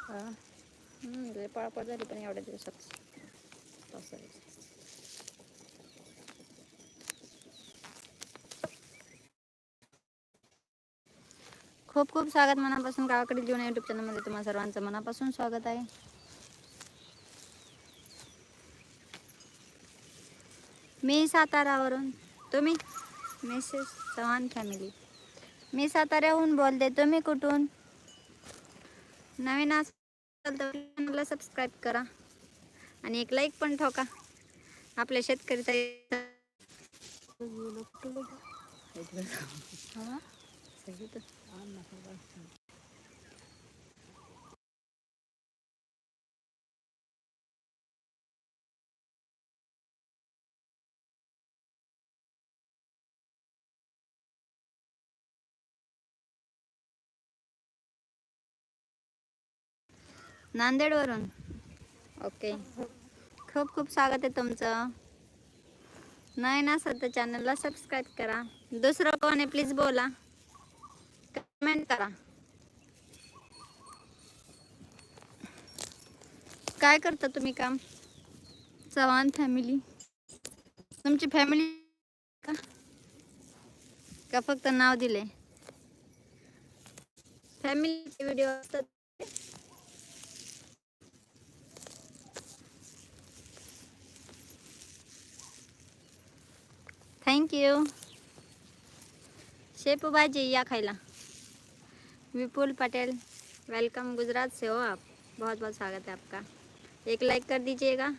हा हम्म, लय पळापळ झाली पण एवढ्या दिवसात. खूप खूप स्वागत मनापासून गावाकडील जीवन युट्यूब चॅनलमध्ये तुम्हा सर्वांचं मनापासून स्वागत आहे. मी सातारावरून. तुम्ही? मेसेज चव्हाण फॅमिली मी साताऱ्याहून बोलते. तुम्ही कुठून? नवीन असाल तर चॅनलला सबस्क्राईब करा. आणि एक लाईक पण ठोका. आपल्या शेतकरी नांदेडवरून. ओके. खूप खूप स्वागत आहे तुमचं. नाही ना सध्या चॅनलला सबस्क्राईब करा. दुसरं कोण आहे प्लीज बोला. कमेंट करा. काय करता तुम्ही काम? चव्हाण फॅमिली तुमची फॅमिली का? का फक्त नाव दिले फॅमिली व्हिडिओ असतात. थँक्यू शेपू भाजी या खायला विपुल पटेल वेलकम गुजरात से हो आप बहुत बहुत स्वागत है आपका एक लाइक कर दीजिएगा